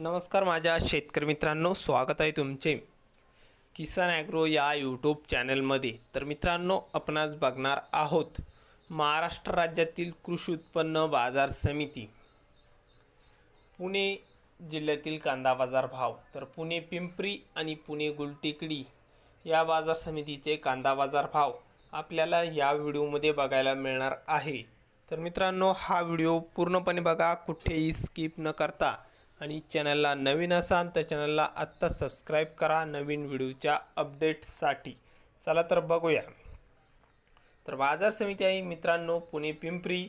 नमस्कार माझ्या शेतकरी मित्रांनो स्वागत आहे तुमचे किसान ॲग्रो या यूट्यूब चॅनलमध्ये. तर मित्रांनो आपणास बघणार आहोत महाराष्ट्र राज्यातील कृषी उत्पन्न बाजार समिती. पुणे जिल्ह्यातील कांदा बाजार भाव. तर पुणे पिंपरी आणि पुणे गुलटेकडी या बाजार समितीचे कांदा बाजार भाव आपल्याला या व्हिडिओमध्ये बघायला मिळणार आहे. तर मित्रांनो हा व्हिडिओ पूर्णपणे बघा कुठेही स्किप न करता. आणि चॅनलला नवीन असाल तर चॅनलला आत्ता सबस्क्राईब करा नवीन व्हिडिओच्या अपडेटसाठी चला तर बघूया. तर बाजार समिती आहे मित्रांनो पुणे पिंपरी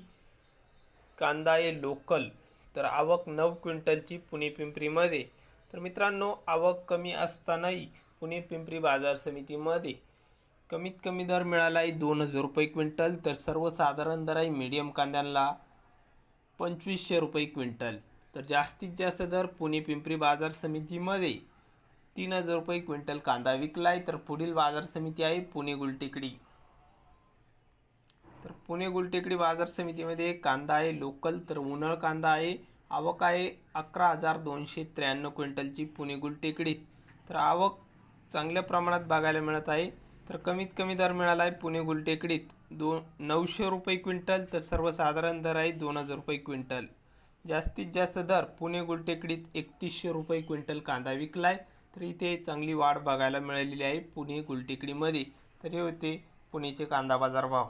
कांदा आहे लोकल. तर आवक नऊ क्विंटलची पुणे पिंपरीमध्ये. तर मित्रांनो आवक कमी असतानाही पुणे पिंपरी बाजार समितीमध्ये कमीत कमी दर मिळाला आहे दोन हजार रुपये क्विंटल. तर सर्वसाधारण दर आहे मीडियम कांद्यांना पंचवीसशे रुपये क्विंटल. तर जास्तीत जास्त दर पुणे पिंपरी बाजार समितीमध्ये. तीन हजार रुपये क्विंटल कांदा विकला आहे तर पुढील बाजार समिती आहे पुणे गुलटेकडी. तर पुणे गुलटेकडी बाजार समितीमध्ये कांदा आहे लोकल तर उन्हाळ कांदा आहे. आवक आहे अकरा हजार दोनशे त्र्याण्णव क्विंटलची पुणे गुलटेकडीत तर आवक चांगल्या प्रमाणात बघायला मिळत आहे. तर कमीत कमी दर मिळाला आहे पुणे गुलटेकडीत. दोन नऊशे रुपये क्विंटल तर सर्वसाधारण दर आहे दोन हजार रुपये क्विंटल. जास्तीत जास्त दर पुणे गुलटेकडीत एकतीसशे रुपये क्विंटल कांदा विकलाय. तर इथे चांगली वाढ बघायला मिळालेली आहे पुणे गुलटेकडीमध्ये. तर हे होते पुणेचे कांदा बाजार भाव.